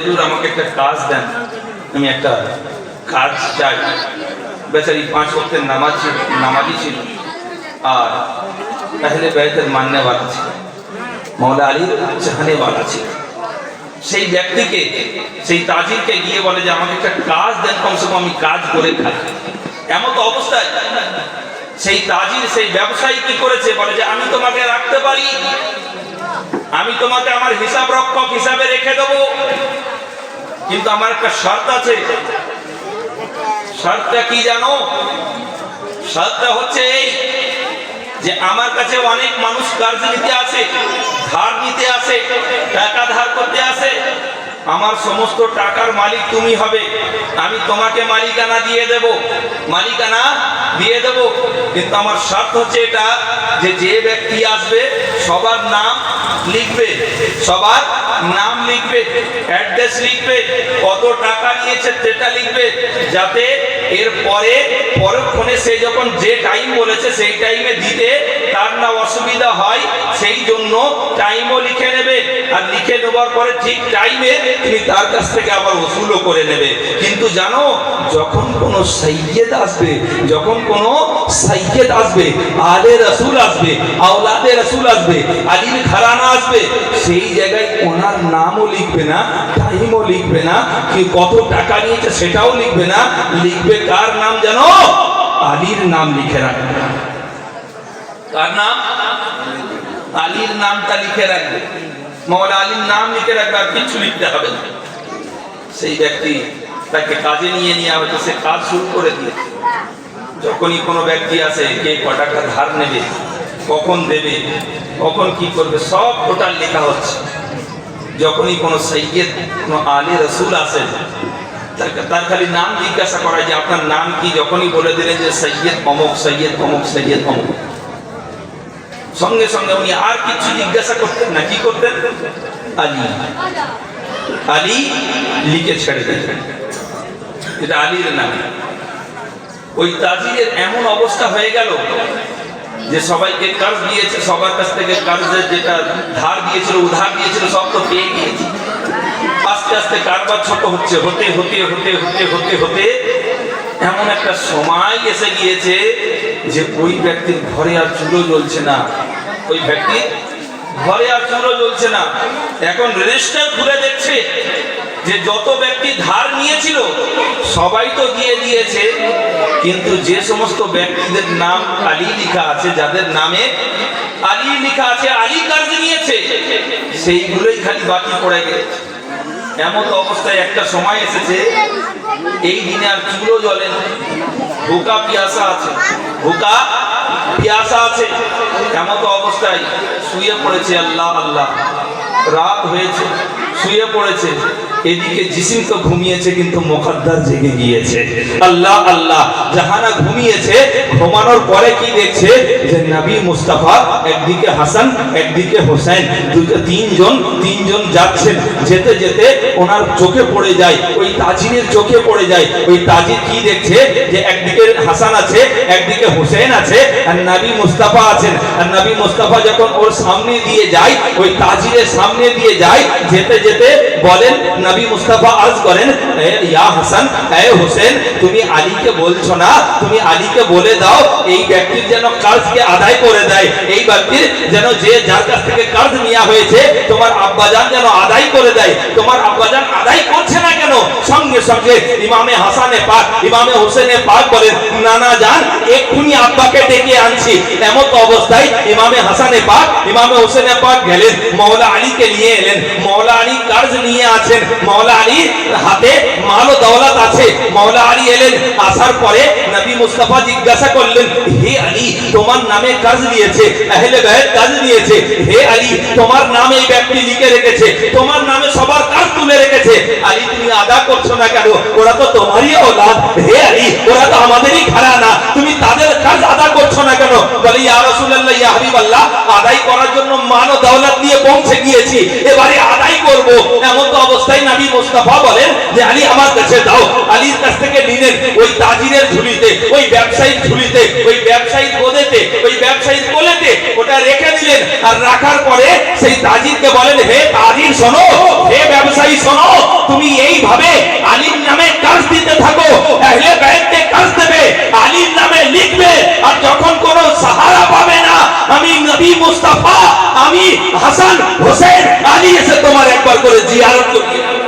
আমাকে একটা কাজ দেন। আমি একটা কাজ চাই। বেচারি পাঁচ ওয়াক্তের নামাজ নামাজি ছিল। আর পহলে বেতের মাননেওয়ালা ছিল। মৌলা আলী চাহনেওয়ালা ছিল। সেই ব্যক্তিকে, সেই তাজিরকে গিয়ে বলে যে, আমাকে একটা কাজ দেন, কমসে কম আমি কাজ করে খাই। এমন তো অবস্থায় সেই তাজির, সেই ব্যবসায়ী কি করেছে? বলে যে, আমি তোমাকে রাখতে পারি। আমি তোমাকে আমার হিসাব রক্ষক হিসাবে রেখে দেবো। কিন্তু আমার একটা শর্ত আছে। শর্তটা কি জানো? শর্তটা হচ্ছে এই যে আমার কাছে অনেক মানুষ কার্য নিতে আসে ধার নিতে আসে টাকা ধার করতে আসে আমার সমস্ত টাকার মালিক তুমি হবে। আমি তোমাকে মালিকানা দিয়ে দেব। মালিকানা দিয়ে দেব। কিন্তু আমার স্বার্থ হচ্ছে এটা যে যে ব্যক্তি আসবে, সবার নাম লিখবে, সবার নাম লিখবে, অ্যাড্রেস লিখবে, কত টাকা নিয়েছে সেটা লিখবে, যাতে এর পরে পরক্ষণে সে যখন যে টাইম বলেছে, সেই টাইমে দিতে তার না অসুবিধা হয়, সেই জন্য টাইমও লিখে নেবে। আর লিখে নেবার পরে ঠিক টাইমে তুমি তার কাছ থেকে আবার ওসুলও করে নেবে। কিন্তু জানো, যখন কোনো সৈয়দ আসবে, যখন কোনো সৈয়দ আসবে, আলে রসুল আসবে, আওলাদে রসুল আসবে, আলীর ঘরানা আসবে, সেই জায়গায় ওনার নামও লিখবে না টাইমও লিখবে না, কি কত টাকা নিয়েছে সেটাও লিখবে না, লিখবে কার নাম জানো? আলীর নাম লিখে রাখবে। কার নাম? আলীর নামটা লিখে রাখবে। মৌলা আলীর নাম লিখে রাখবে, আর কিছু লিখতে হবে না। সেই ব্যক্তি তাকে কাজে নিয়ে নিয়ে হয়তো সে কাজ শুরু করে দিয়েছে। যখনই কোনো ব্যক্তি আসে, কে ক টাকা ধার নেবে, কখন দেবে, কখন কি করবে, সব টোটাল লেখা হচ্ছে। যখনই কোনো সৈয়দ, কোনো আলে রসুল আসেন তার- খালি নাম জিজ্ঞাসা করা যে আপনার নাম কি? যখনই বলে দিলেন যে সৈয়দ অমুক সৈয়দ অমুক সৈয়দ অমুক। সঙ্গে সঙ্গে উনি আর কিছু জিজ্ঞাসা করতেন না, কি করতেন? আলী। আলী লিখে ছেড়ে দিতেন। এটা আলীর নাম। ওই তাজিরের এমন অবস্থা হয়ে গেল যে সবাইকে কাজ দিয়েছে, সবার কাছ থেকে কার্জের যেটা ধার দিয়েছিল, উধার দিয়েছিল, সব তো পেয়ে গিয়েছে। আস্তে আস্তে কারবার ছোট হচ্ছে, হতে হতে হতে হতে হতে হতে, এমন একটা সময় এসে গিয়েছে যে ওই ব্যক্তির ঘরে আর চুলো জ্বলছে না। ওই ব্যক্তি ঘরে আর চুলো জ্বলছে না। এখন রেজিস্টার খুলে দেখছে যে যত ব্যক্তি ধার নিয়েছিল, সবাই তো দিয়ে দিয়েছে, কিন্তু যে সমস্ত ব্যক্তিদের নাম আলী লেখা আছে, যাদের নামে আলী লেখা আছে, আলী কার্য নিয়েছে? সেইগুলোই খালি বাকি পড়ে গেছে। এমন অবস্থায় একটা সময় এসেছে, এই দিনে আর চুলো জলে ভোকা পিয়াসা আছে। ভুকা পিয়াসা আছে। এমন অবস্থায় শুয়ে পড়েছে আল্লাহ আল্লাহ। রাত হয়েছে, শুয়ে পড়েছে। এদিকে জিসিম তো ঘুমিয়েছে, কিন্তু মোকাদ্দার জেগে গিয়েছে। আল্লাহ আল্লাহ, জাহানা ঘুমিয়েছে, ঘুমানোর পরে কি দেখছে? যে নবী মুস্তাফা, একদিকে হাসান, একদিকে হোসেন দুটো তিনজন তিনজন যাচ্ছেন যেতে যেতে ওনার চোখে পড়ে যায়, ওই তাজিনের চোখে পড়ে যায়। ওই তাজির কি দেখছে? যে একদিকে হাসান আছে, একদিকে হোসেন আছে, আর নবী মুস্তাফা আছেন। আর নবী মুস্তাফা যখন ওর সামনে দিয়ে যায়, ওই তাজিরের সামনে দিয়ে যায়, যেতে যেতে বলেন নবী মুস্তাফা আজ করেন ইয়া হাসান, এ হোসেন, তুমি আলীকে বলছো না? তুমি আলীকে বলে দাও, এই ব্যক্তির যেন কাজকে আদায় করে দেয়। এই ব্যক্তির যেন যে যার কাছ থেকে কাজ নেওয়া হয়েছে, তোমার আব্বাজান যেন আদায় করে দেয়। তোমার আব্বাজান আদায় কেন সঙ্গে ইমামে হাসানে পাক, ইমামে হোসেনে পাক বলেন, নানা যান এক্ষুনি আব্বাকে ডেকে আনছি। এমন অবস্থায় ইমামে হাসানে পাক, ইমামে হোসেনে পাক গেলেন মৌলা আলীকে নিয়ে এলেন। মৌলা আলী কাজ নিয়ে আছেন। মৌলা আলী হাতে মাল ও দৌলত আছে। মৌলা আলী এলেন, আসার পরে নবী মুস্তাফা জিজ্ঞাসা করলেন, হে আলী, তোমার নামে কাজ নিয়েছে আহলে বাইত কাজ নিয়েছে হে আলী, তোমার নামে এই ব্যক্তি লিখে রেখেছে, তোমার নামে সবার কাজ তুলে রেখেছে। আলী, তুমি আদা করছ না কেন? ওরা তো তোমারই ওলাদ। হে আলী, ওরা তো আমাদেরই তুমি তাদের কাজ আদা করছ না কেন? বলে আদায় করার জন্য মান ও দৌলত নিয়ে পৌঁছে গিয়েছি। এবারে আদায় করব। এমন তো অবস্থায় বলেন যে, আলী, আমার কাছে দাও আলীর কাছ থেকে নিলেন ওই তাজিরের ঝুলিতে, ওই ব্যবসায়ীর ঝুলিতে, ওই ওই ওটা রেখে দিলেন। আর রাখার পরে সেই তাজিরকে বলেন, হে তাজির, শোনো। হে ব্যবসায়ী, শোনো। তুমি এইভাবে আলীর নামে কাজ দিতে থাকো আহলে বাইতকে কাজ দেবে আলীর নামে লিখবে আর যখন কোন সাহারা পাবে না আমি নবী মুস্তাফা আমি হাসান আলী এসে তোমার একবার করে জিয়ারত করিয়ে নেব।